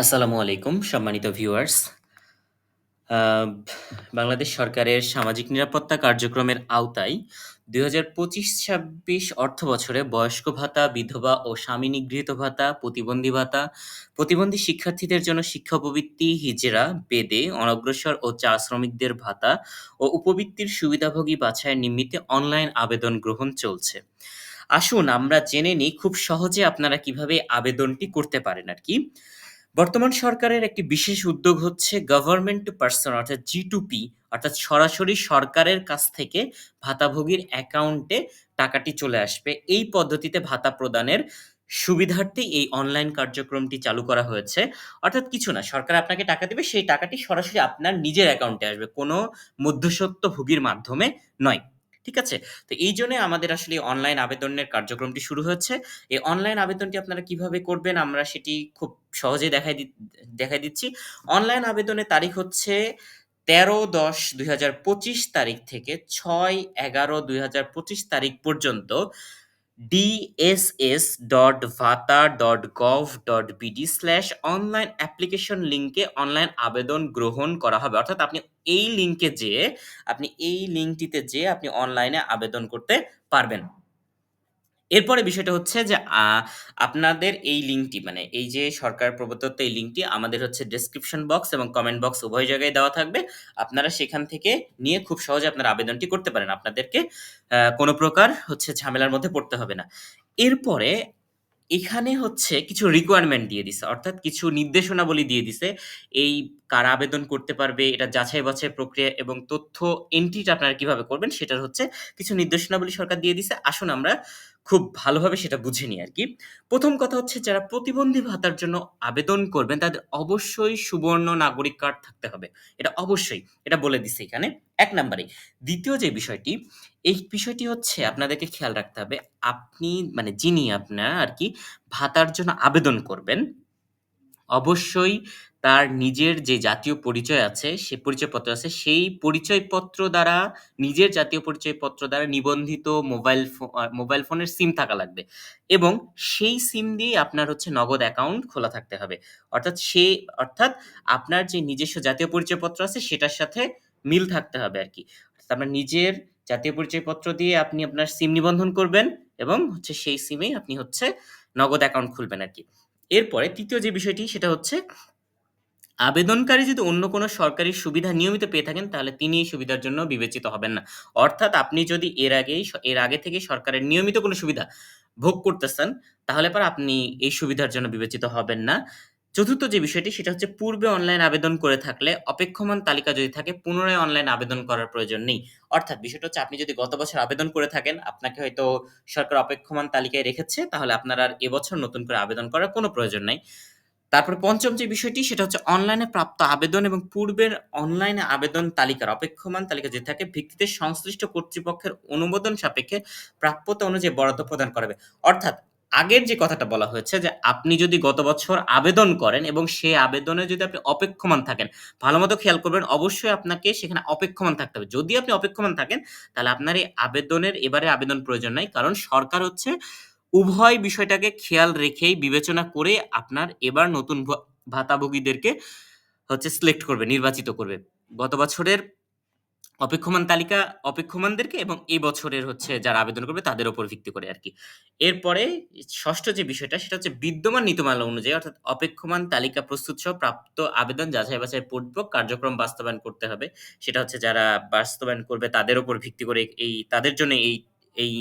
আসসালামু আলাইকুম সম্মানিত ভিউয়ার্স। বাংলাদেশ সরকারের সামাজিক নিরাপত্তা কার্যক্রমের আওতায় দুই ২০২৫-২৬ অর্থবছরে বয়স্ক ভাতা, বিধবা ও স্বামী নিগৃহীত ভাতা, প্রতিবন্ধী ভাতা, প্রতিবন্ধী শিক্ষার্থীদের জন্য শিক্ষা উপবৃত্তি, হিজড়া, বেদে, অনগ্রসর ও চা শ্রমিকদের ভাতা ও উপবৃত্তির সুবিধাভোগী বাছাইয়ের নিমিত্তে অনলাইন আবেদন গ্রহণ চলছে। আসুন আমরা জেনে নিই খুব সহজে আপনারা কীভাবে আবেদনটি করতে পারেন আরকি। বর্তমান সরকারের একটি বিশেষ উদ্যোগ হচ্ছে গভর্নমেন্ট টু পার্সন অর্থাৎ জি2পি অর্থাৎ সরাসরি সরকারের কাছ থেকে ভাতাভোগীর অ্যাকাউন্টে টাকাটি চলে আসবে। এই পদ্ধতিতে ভাতা প্রদানের সুবিধার্থে এই অনলাইন কার্যক্রমটি চালু করা হয়েছে। অর্থাৎ কিছু না, সরকার আপনাকে টাকা দেবে সেই টাকাটি সরাসরি আপনার নিজের অ্যাকাউন্টে আসবে। কোনো মধ্যস্বত্বভোগীর মাধ্যমে নয়। ঠিক আছে? তো এই জন্য আমাদের আসলে অনলাইন আবেদনের কার্যক্রমটি শুরু হচ্ছে এই অনলাইন আবেদনটি আপনারা কীভাবে করবেন আমরা সেটি খুব সহজে দেখাই দেখাই দিচ্ছি। অনলাইন আবেদনের তারিখ হচ্ছে তেরো দশ দুই তারিখ থেকে ছয় এগারো দুই তারিখ পর্যন্ত dss.vata.gov.bd/online অ্যাপ্লিকেশন লিঙ্কে অনলাইন আবেদন গ্রহণ করা হবে। অর্থাৎ আপনি এই লিঙ্কে যেয়ে, আপনি এই লিঙ্কটিতে যেয়ে আপনি অনলাইনে আবেদন করতে পারবেন। এরপরে বিষয়টা হচ্ছে যে আপনাদের এই লিঙ্কটি মানে এই যে সরকার প্রদত্ত এই লিঙ্কটি আমাদের হচ্ছে ডেসক্রিপশন বক্স এবং কমেন্ট বক্স উভয় জায়গায় দেওয়া থাকবে। আপনারা সেখান থেকে নিয়ে খুব সহজে আপনারা আবেদনটি করতে পারেন। আপনাদেরকে কোনো প্রকার হচ্ছে ঝামেলার মধ্যে পড়তে হবে না। এরপরে এখানে হচ্ছে কিছু রিকোয়ারমেন্ট দিয়ে দিছে। অর্থাৎ কিছু নির্দেশনাবলী দিয়ে দিছে। এই কারা আবেদন করতে পারবে, এটা যাচাই-বাছাই প্রক্রিয়া এবং তথ্য এন্ট্রিটা আপনারা কীভাবে করবেন সেটার হচ্ছে কিছু নির্দেশনাবলী সরকার দিয়ে দিছে। আসুন আমরা খুব ভালোভাবে সেটা বুঝে নিই আর কি প্রথম কথা হচ্ছে যারা প্রতিবন্ধী ভাতার জন্য আবেদন করবেন তাদের অবশ্যই সুবর্ণ নাগরিক কার্ড থাকতে হবে। এটা অবশ্যই। এটা বলে দিছে এখানে এক নাম্বারে। দ্বিতীয় যে বিষয়টি, এই বিষয়টি হচ্ছে আপনাদেরকে খেয়াল রাখতে হবে। আপনি মানে যিনি আপনার আর কি ভাতার জন্য আবেদন করবেন, অবশ্যই তার নিজের যে জাতীয় পরিচয় আছে, সে পরিচয়পত্র আছে, সেই পরিচয়পত্র দ্বারা নিজের জাতীয় পরিচয়পত্র দ্বারা নিবন্ধিত মোবাইল মোবাইল ফোনের সিম থাকা লাগবে। এবং সেই সিম দিয়ে আপনার হচ্ছে নগদ অ্যাকাউন্ট খোলা থাকতে হবে। অর্থাৎ সে অর্থাৎ আপনার যে নিজস্ব জাতীয় পরিচয়পত্র আছে সেটার সাথে মিল থাকতে হবে আর কি। আপনার নিজের জাতীয় পরিচয়পত্র দিয়ে আপনি আপনার সিম নিবন্ধন করবেন এবং হচ্ছে সেই সিমেই আপনি হচ্ছে নগদ অ্যাকাউন্ট খুলবেন আর কি। এরপরে তৃতীয় যে বিষয়টি সেটা হচ্ছে আবেদনকারী যদি অন্য কোনো সরকারি সুবিধা নিয়মিত পেয়ে থাকেন তাহলে তিনি এই সুবিধার জন্য বিবেচিত হবেন না। অর্থাৎ আপনি যদি এর আগেই এর আগে থেকেই সরকারের নিয়মিত কোনো সুবিধা ভোগ করতেছেন, তাহলে পরে আপনি এই সুবিধার জন্য বিবেচিত হবেন না। চতুর্থ যে বিষয়টি সেটা হচ্ছে পূর্বে অনলাইন আবেদন করে থাকলে অপেক্ষমান তালিকা যদি থাকে পুনরায় অনলাইন আবেদন করার প্রয়োজন নেই। অর্থাৎ বিষয়টা হচ্ছে আপনি যদি গত বছর আবেদন করে থাকেন, আপনাকে হয়তো সরকার অপেক্ষমান তালিকায় রেখেছে, তাহলে আপনার আর এবছর নতুন করে আবেদন করার কোনো প্রয়োজন নাই। তারপরে পঞ্চম যে বিষয়টি সেটা হচ্ছে অনলাইনে প্রাপ্ত আবেদন এবং পূর্বের অনলাইনে আবেদন তালিকার অপেক্ষমান তালিকা যদি থাকে ভিত্তিতে সংশ্লিষ্ট কর্তৃপক্ষের অনুমোদন সাপেক্ষে প্রাপ্যতা অনুযায়ী বরাদ্দ প্রদান করা হবে। অর্থাৎ আগের যে কথাটা বলা হয়েছে যে আপনি যদি গত বছর আবেদন করেন এবং সেই আবেদনে যদি আপনি অপেক্ষমান থাকেন, ভালো মতো খেয়াল করবেন অবশ্যই আপনাকে সেখানে অপেক্ষমান থাকতে হবে। যদি আপনি অপেক্ষমান থাকেন তাহলে আপনার এই আবেদনের এবারে আবেদন প্রয়োজন নাই। কারণ সরকার হচ্ছে উভয় বিষয়টাকে খেয়াল রেখেই বিবেচনা করে আপনার এবার নতুন ভাতাভোগীদেরকে হচ্ছে সিলেক্ট করবে, নির্বাচিত করবে। গত বছরের অপেক্ষমান তালিকা অপেক্ষমানদেরকে এবং এই বছরের হচ্ছে যারা আবেদন করবে তাদের উপর ভিত্তি করে আর কি এরপরে ষষ্ঠ যে বিষয়টা সেটা হচ্ছে বিদ্যমান নীতিমালা অনুযায়ী অর্থাৎ অপেক্ষমান তালিকা প্রস্তুত সহ প্রাপ্ত আবেদন যাচাই-বাছাই পূর্বক কার্যক্রম বাস্তবায়ন করতে হবে। সেটা হচ্ছে যারা বাস্তবায়ন করবে তাদের উপর ভিত্তি করে এই তাদের জন্য এই এই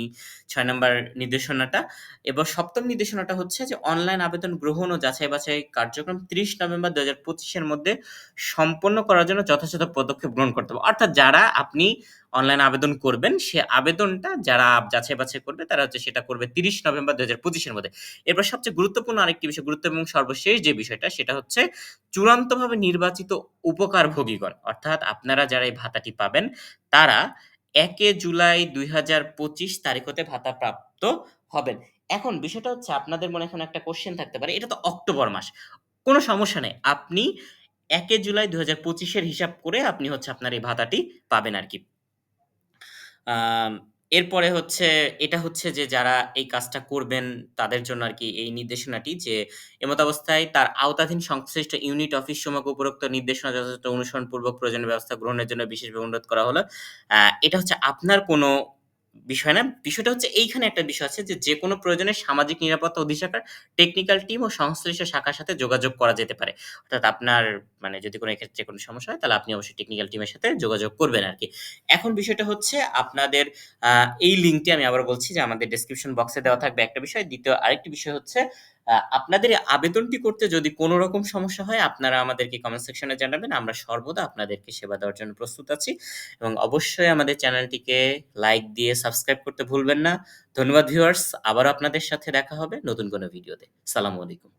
ছয় নম্বর নির্দেশনাটা এবং সপ্তম নির্দেশনাটা হচ্ছে যে অনলাইন আবেদন গ্রহণ ও যাচাই-বাছাই কার্যক্রম ৩০ নভেম্বর দু হাজার পঁচিশের মধ্যে সম্পন্ন করার জন্য যথাযথ পদক্ষেপ গ্রহণ করতে হবে। অর্থাৎ যারা আপনি অনলাইন আবেদন করবেন, সে আবেদনটা যারা যাচাই-বাছাই করবে তারা হচ্ছে সেটা করবে ৩০ নভেম্বর দু হাজার পঁচিশের মধ্যে। এরপর সবচেয়ে গুরুত্বপূর্ণ আরেকটি বিষয়, গুরুত্ব এবং সর্বশেষ যে বিষয়টা সেটা হচ্ছে চূড়ান্তভাবে নির্বাচিত উপকারভোগীগণ অর্থাৎ আপনারা যারা এই ভাতাটি পাবেন তারা ১ জুলাই ২০২৫ তারিখ হতে ভাতা প্রাপ্ত হবেন। এখন বিষয়টা হচ্ছে আপনাদের মনে এখন একটা কোশ্চেন থাকতে পারে, এটা তো অক্টোবর মাস। কোনো সমস্যা নেই। আপনি একে জুলাই দু হাজার পঁচিশের হিসাব করে আপনি হচ্ছে আপনার এই ভাতাটি পাবেন আরকি। আম এরপরে হচ্ছে, এটা হচ্ছে যে যারা এই কাজটা করবেন তাদের জন্য আর কি এই নির্দেশনাটি যে এমতাবস্থায় তার আওতাধীন সংশ্লিষ্ট ইউনিট অফিস সমক উপরোক্ত নির্দেশনা যথাযথ অনুসরণপূর্বক প্রয়োজনীয় ব্যবস্থা গ্রহণের জন্য বিশেষভাবে অনুরোধ করা হলো। এটা হচ্ছে আপনার কোনো বিষয় না। বিষয়টা হচ্ছে এইখানে একটা বিষয় আছে যে, কোনো প্রয়োজনে সামাজিক নিরাপত্তা অধিশাখার টেকনিক্যাল টিম ও সংশ্লিষ্ট শাখার সাথে যোগাযোগ করা যেতে পারে। অর্থাৎ আপনার মানে যদি কোনো এক্ষেত্রে কোনো সমস্যা হয় তাহলে আপনি অবশ্যই টেকনিক্যাল টিমের সাথে যোগাযোগ করবেন আর কি এখন বিষয়টা হচ্ছে আপনাদের এই লিঙ্কটি আমি আবার বলছি যে আমাদের ডিসক্রিপশন বক্সে দেওয়া থাকবে একটা বিষয়। দ্বিতীয় আরেকটি বিষয় হচ্ছে আপনাদের আবেদনটি করতে যদি কোনো রকম সমস্যা হয়, আপনারা আমাদেরকে কমেন্ট সেকশনে জানাবেন। আমরা সর্বদা আপনাদেরকে সেবা দেওয়ার জন্য প্রস্তুত আছি এবং অবশ্যই আমাদের চ্যানেলটিকে লাইক দিয়ে সাবস্ক্রাইব করতে ভুলবেন না। ধন্যবাদ ভিউয়ার্স। আবার আপনাদের সাথে দেখা হবে নতুন কোনো ভিডিওতে। সালামু আলাইকুম।